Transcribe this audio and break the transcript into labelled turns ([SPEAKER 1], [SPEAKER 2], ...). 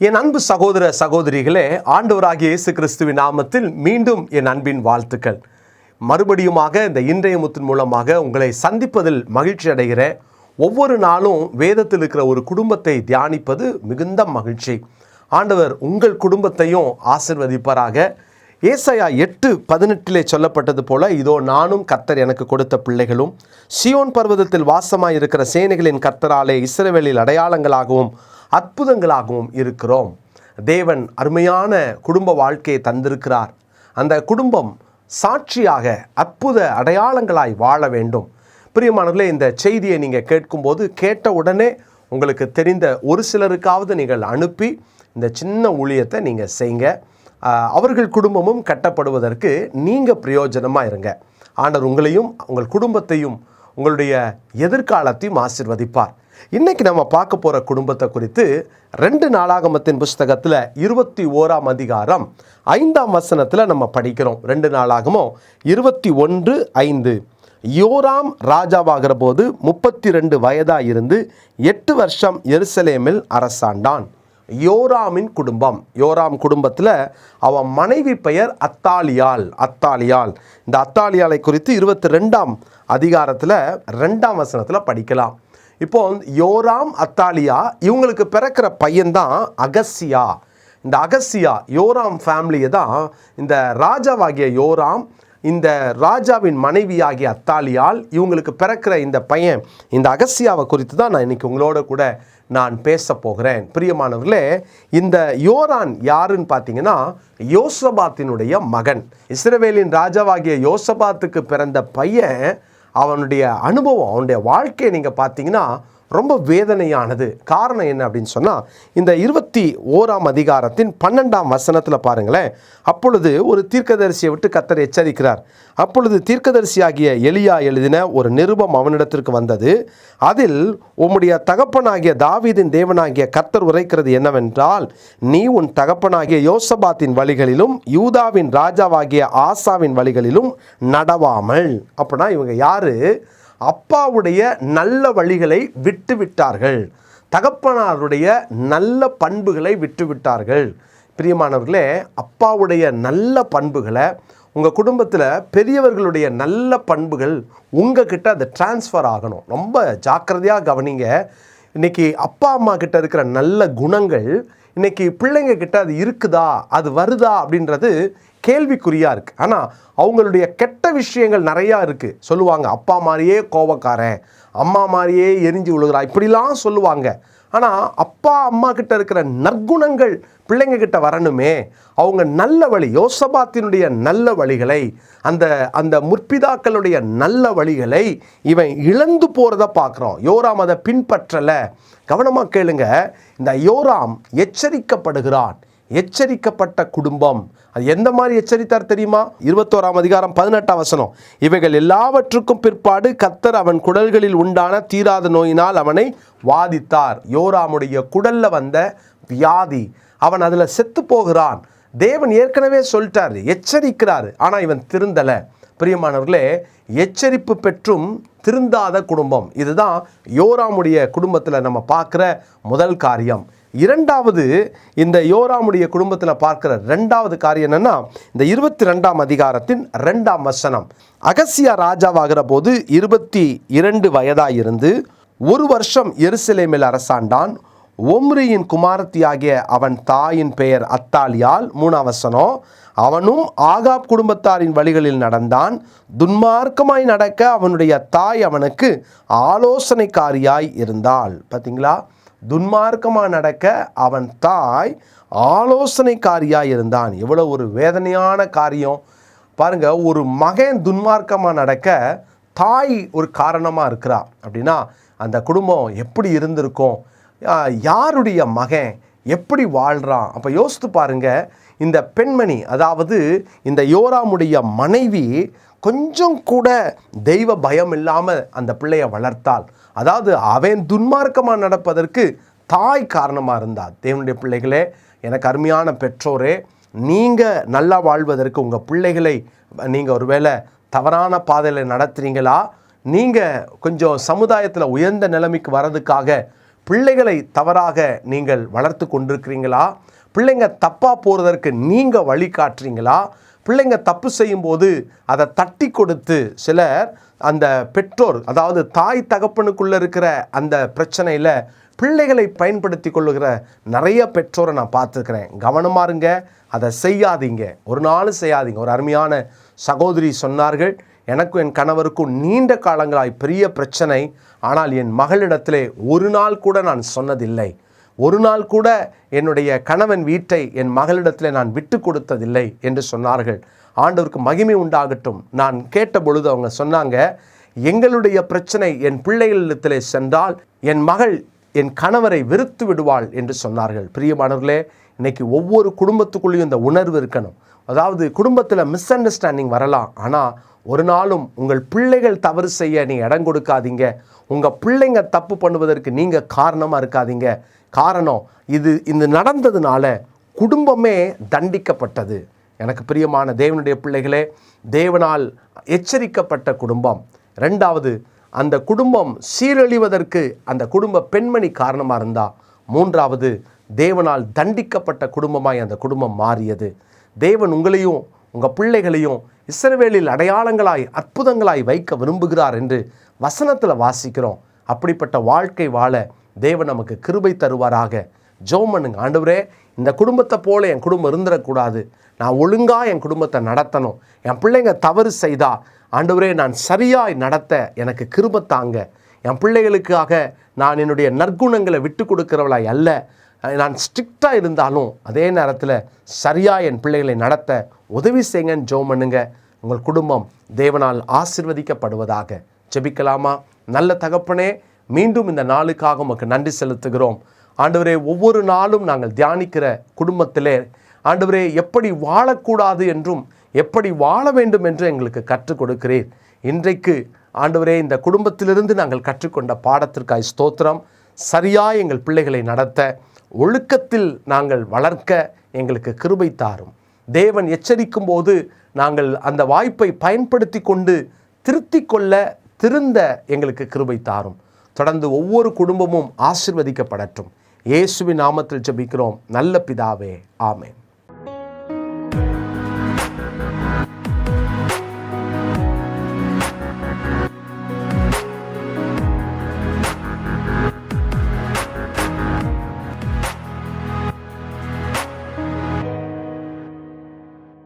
[SPEAKER 1] என் அன்பு சகோதர சகோதரிகளே ஆண்டவராகிய இயேசு கிறிஸ்துவின் நாமத்தில் மீண்டும் என் அன்பின் வாழ்த்துக்கள். மறுபடியுமாக இந்த இன்றைய முத்தின் மூலமாக உங்களை சந்திப்பதில் மகிழ்ச்சி அடைகிற ஒவ்வொரு நாளும் வேதத்தில் இருக்கிற ஒரு குடும்பத்தை தியானிப்பது மிகுந்த மகிழ்ச்சி. ஆண்டவர் உங்கள் குடும்பத்தையும் ஆசிர்வதிப்பாராக. ஏசையா எட்டு பதினெட்டிலே சொல்லப்பட்டது போல இதோ நானும் கர்த்தர் எனக்கு கொடுத்த பிள்ளைகளும் சியோன் பர்வதத்தில் வாசமாக இருக்கிற சேனைகளின் கர்த்தராலே இஸ்ரவேலில் அடையாளங்களாகவும் அற்புதங்களாகவும் இருக்கிறோம். தேவன் அருமையான குடும்ப வாழ்க்கையை தந்திருக்கிறார். அந்த குடும்பம் சாட்சியாக அற்புத அடையாளங்களாய் வாழ வேண்டும். பிரியமானவர்களே இந்த செய்தியை நீங்கள் கேட்கும்போது கேட்ட உடனே உங்களுக்கு தெரிந்த ஒரு சிலருக்காவது நீங்கள் அனுப்பி இந்த சின்ன ஊழியத்தை நீங்கள் செய்யுங்க அவர்கள் குடும்பமும் கட்டப்படுவதற்கு நீங்கள் பிரயோஜனமாக இருங்க. ஆண்டவர் உங்களையும் உங்கள் குடும்பத்தையும் உங்களுடைய எதிர்காலத்தையும் ஆசிர்வதிப்பார். இன்னைக்கு நம்ம பார்க்க போகிற குடும்பத்தை குறித்து ரெண்டு நாளாகமத்தின் புஸ்தகத்தில் இருபத்தி ஓராம் அதிகாரம் ஐந்தாம் வசனத்தில் நம்ம படிக்கிறோம். ரெண்டு நாளாகமும் இருபத்தி ஒன்று ஐந்து. யோராம் ராஜாவாகிற போது முப்பத்தி ரெண்டு வயதாக இருந்து எட்டு வருஷம் எருசலேமில் அரசாண்டான். யோராமின் குடும்பம். யோராம் குடும்பத்தில் அவன் மனைவி பெயர் அத்தாலியால். அத்தாலியால். இந்த அத்தாலியாலை குறித்து இருபத்தி ரெண்டாம் அதிகாரத்தில் ரெண்டாம் வசனத்தில் படிக்கலாம். இப்போ யோராம் அத்தாலியா இவங்களுக்கு பிறக்கிற பையன்தான் அகசியா இந்த அகசியா யோராம் ஃபேமிலியை தான் இந்த ராஜாவாகிய யோராம் இந்த ராஜாவின் மனைவியாகிய அத்தாலியால் இவங்களுக்கு பிறக்கிற இந்த பையன். இந்த அகசியாவை குறித்து தான் நான் இன்றைக்கி உங்களோட கூட நான் பேச போகிறேன். பிரியமானவர்களே இந்த யோரான் யாருன்னு பார்த்தீங்கன்னா யோசபாத்தினுடைய மகன். இஸ்ரவேலின் ராஜாவாகிய யோசபாத்துக்கு பிறந்த பையன் அவனுடைய அனுபவம் அவனுடைய வாழ்க்கையை நீங்கள் பார்த்தீங்கன்னா ரொம்ப வேதனையானது. காரணம் என்ன அப்படின்னு சொன்னால் இந்த இருபத்தி ஓராம் அதிகாரத்தின் பன்னெண்டாம் வசனத்தில் பாருங்களேன். அப்பொழுது ஒரு தீர்க்கதரிசியை விட்டு கத்தர் எச்சரிக்கிறார். அப்பொழுது தீர்க்கதரிசியாகிய எலியா எழுதின ஒரு நிருபம் அவனிடத்திற்கு வந்தது. அதில் உம்முடைய தகப்பனாகிய தாவீதின் தேவனாகிய கர்த்தர் உரைக்கிறது என்னவென்றால் நீ உன் தகப்பனாகிய யோசபாத்தின் வழிகளிலும் யூதாவின் ராஜாவாகிய ஆசாவின் வழிகளிலும் நடவாமல். அப்படின்னா இவங்க யாரு? அப்பாவுடைய நல்ல வழிகளை விட்டு விட்டார்கள் தகப்பனாருடைய நல்ல பண்புகளை விட்டு விட்டார்கள் பிரியமானவர்களே அப்பாவுடைய நல்ல பண்புகளை உங்கள் குடும்பத்தில் பெரியவர்களுடைய நல்ல பண்புகள் உங்ககிட்ட அது டிரான்ஸ்ஃபர் ஆகணும். ரொம்ப ஜாக்கிரதையாக கவனிங்க. இன்னைக்கு அப்பா அம்மா கிட்ட இருக்கிற நல்ல குணங்கள் இன்னைக்கு பிள்ளைங்க கிட்ட அது இருக்குதா? அது வருதா? அப்படின்றது கேள்விக்குறியாக இருக்குது ஆனால் அவங்களுடைய கெட்ட விஷயங்கள் நிறையா இருக்குது சொல்லுவாங்க அப்பா மாதிரியே கோபக்காரன் அம்மா மாதிரியே எரிஞ்சு விழுகிறா. இப்படிலாம் சொல்லுவாங்க. ஆனால் அப்பா அம்மா கிட்ட இருக்கிற நற்குணங்கள் பிள்ளைங்க கிட்ட வரணுமே. அவங்க நல்ல வழி யோசபாத்தினுடைய நல்ல வழிகளை அந்த அந்த முற்பிதாக்களுடைய நல்ல வழிகளை இவன் இழந்து போகிறத பார்க்குறோம். யோராம் அதை பின்பற்றலை. கவனமாக கேளுங்க. இந்த யோராம் எச்சரிக்கப்படுகிறான். எச்சரிக்கப்பட்ட குடும்பம். அது எந்த மாதிரி எச்சரித்தார் தெரியுமா? இருபத்தோராம் அதிகாரம் பதினெட்டாம் வசனம். இவைகள் எல்லாவற்றுக்கும் பிற்பாடு கத்தர் அவன் குடல்களில் உண்டான தீராத நோயினால் அவனை வாதித்தார். யோராமுடைய குடல்ல வந்த வியாதி அவன் அதில் செத்து போகிறான். தேவன் ஏற்கனவே சொல்லிட்டார் எச்சரிக்கிறார் ஆனால் இவன் திருந்தலை. பிரியமானவர்களே எச்சரிப்பு பெற்றும் திருந்தாத குடும்பம். இதுதான் யோராமுடைய குடும்பத்தில் நம்ம பார்க்குற முதல் காரியம். இரண்டாவது இந்த யோராமுடைய குடும்பத்தில் பார்க்குற ரெண்டாவது காரியம் என்னென்னா இந்த இருபத்தி ரெண்டாம் அதிகாரத்தின் ரெண்டாம் வசனம். அகசியா ராஜாவாகிற போது இருபத்தி இரண்டு வயதாக இருந்து ஒரு வருஷம் எருசலேமில் அரசாண்டான். ஒம்ரியின் குமாரத்தியாகிய அவன் தாயின் பெயர் அத்தாலியால். மூணாவசனம் அவனும் ஆகாப் குடும்பத்தாரின் வழிகளில் நடந்தான். துன்மார்க்கமாய் நடக்க அவனுடைய தாய் அவனுக்கு ஆலோசனைக்காரியாய் இருந்தாள். பார்த்தீங்களா துன்மார்க்கமாக நடக்க அவன் தாய் ஆலோசனைக்காரியாக இருந்தான். எவ்வளோ ஒரு வேதனையான காரியம். பாருங்க ஒரு மகன் துன்மார்க்கமாக நடக்க தாய் ஒரு காரணமாக இருக்கிறா. அப்படின்னா அந்த குடும்பம் எப்படி இருந்திருக்கும்? யாருடைய மகன் எப்படி வாழ்கிறான் அப்போ யோசித்து பாருங்கள் இந்த பெண்மணி அதாவது இந்த யோராமுடைய மனைவி கொஞ்சம் கூட தெய்வ பயம் இல்லாமல் அந்த பிள்ளையை வளர்த்தாள். அதாவது அவன் துன்மார்க்கமாக நடப்பதற்கு தாய் காரணமாக இருந்தாள். தேவனுடைய பிள்ளைகளே எனக்கு அருமையான பெற்றோரே நீங்கள் நல்லா வாழ்வதற்கு உங்கள் பிள்ளைகளை நீங்கள் ஒருவேளை தவறான பாதையில் நடத்துறீங்களா? நீங்கள் கொஞ்சம் சமுதாயத்தில் உயர்ந்த நிலைமைக்கு வர்றதுக்காக பிள்ளைகளை தவறாக நீங்கள் வளர்த்து கொண்டிருக்கிறீங்களா? பிள்ளைங்க தப்பாக போகிறதற்கு நீங்கள் வழி காட்டுறீங்களா? பிள்ளைங்க தப்பு செய்யும்போது அதை தட்டி கொடுத்து சிலர் அந்த பெற்றோர் அதாவது தாய் தகப்பனுக்குள்ளே இருக்கிற அந்த பிரச்சனையில் பிள்ளைகளை பயன்படுத்தி கொள்ளுகிற நிறைய பெற்றோரை நான் பார்த்துருக்குறேன். கவனமாக இருங்க அதை செய்யாதீங்க. ஒரு நாளும் செய்யாதீங்க. ஒரு அருமையான சகோதரி சொன்னார்கள் எனக்கும் என் கணவருக்கும் நீண்ட காலங்களாய் பெரிய பிரச்சனை ஆனால் என் மகளிடத்திலே ஒரு நாள் கூட நான் சொன்னதில்லை. ஒரு நாள் கூட என்னுடைய கணவன் வீட்டை என் மகளிடத்தில் நான் விட்டு கொடுத்ததில்லை என்று சொன்னார்கள். ஆண்டவருக்கு மகிமை உண்டாகட்டும். நான் கேட்ட பொழுது அவங்க சொன்னாங்க எங்களுடைய பிரச்சனை என் பிள்ளைகளிடத்திலே சென்றால் என் மகள் என் கணவரை வெறுத்து விடுவாள் என்று சொன்னார்கள். பிரியமானவர்களே இன்னைக்கு ஒவ்வொரு குடும்பத்துக்குள்ளேயும் இந்த உணர்வு இருக்கணும். அதாவது குடும்பத்தில் மிஸ் அண்டர்ஸ்டாண்டிங் வரலாம். ஆனால் ஒரு நாளும் உங்கள் பிள்ளைகள் தவறு செய்ய நீ இடம் கொடுக்காதீங்க. உங்கள் பிள்ளைங்க தப்பு பண்ணுவதற்கு நீங்கள் காரணமாக இருக்காதீங்க. காரணம் இது இது நடந்ததுனால குடும்பமே தண்டிக்கப்பட்டது. எனக்கு பிரியமான தேவனுடைய பிள்ளைகளே தேவனால் எச்சரிக்கப்பட்ட குடும்பம். ரெண்டாவது அந்த குடும்பம் சீரழிவதற்கு அந்த குடும்ப பெண்மணி காரணமாக இருந்தா. மூன்றாவது தேவனால் தண்டிக்கப்பட்ட குடும்பமாய் அந்த குடும்பம் மாறியது. தேவன் உங்களையும் உங்கள் பிள்ளைகளையும் இஸ்ரவேலில் அடையாளங்களாய் அற்புதங்களாய் வைக்க விரும்புகிறார் என்று வசனத்தில் வாசிக்கிறோம். அப்படிப்பட்ட வாழ்க்கை வாழ தேவன் நமக்கு கிருபை தருவாராக. ஜோமனுங்க பண்ணுங்க. ஆண்டவரே இந்த குடும்பத்தை போல என் குடும்பம் இருந்துடக்கூடாது. நான் ஒழுங்காக என் குடும்பத்தை நடத்தணும். என் பிள்ளைங்க தவறு செய்தா ஆண்டவரே நான் சரியாய் நடத்த எனக்கு கிருபத்தாங்க என் பிள்ளைகளுக்காக நான் என்னுடைய நற்குணங்களை விட்டு கொடுக்கிறவளாய் அல்ல. நான் ஸ்ட்ரிக்டாக இருந்தாலும் அதே நேரத்தில் சரியாக என் பிள்ளைகளை நடத்த உதவி செய்யுங்கன்னு ஜோம் பண்ணுங்க. உங்கள் குடும்பம் தேவனால் ஆசிர்வதிக்கப்படுவதாக ஜெபிக்கலாமா? நல்ல தகப்பனே மீண்டும் இந்த நாளுக்காக உமக்கு நன்றி செலுத்துகிறோம். ஆண்டவரே ஒவ்வொரு நாளும் நாங்கள் தியானிக்கிற குடும்பத்திலே ஆண்டவரே எப்படி வாழக்கூடாது என்றும் எப்படி வாழ வேண்டும் என்று எங்களுக்கு கற்றுக் கொடுக்கிறீர். இன்றைக்கு ஆண்டவரே இந்த குடும்பத்திலிருந்து நாங்கள் கற்றுக்கொண்ட பாடத்திற்காய் ஸ்தோத்திரம். சரியாக எங்கள் பிள்ளைகளை நடத்த ஒழுக்கத்தில் நாங்கள் வளர்க்க எங்களுக்கு கிருபை தாரும். தேவன் எச்சரிக்கும் போது நாங்கள் அந்த வாய்ப்பை பயன்படுத்தி கொண்டு திருத்தி கொள்ள திருந்த எங்களுக்கு கிருபை தாரும். தொடர்ந்து ஒவ்வொரு குடும்பமும் ஆசிர்வதிக்கப்படட்டும். இயேசுவின் நாமத்தில் ஜபிக்கிறோம். நல்ல பிதாவே. ஆமேன்.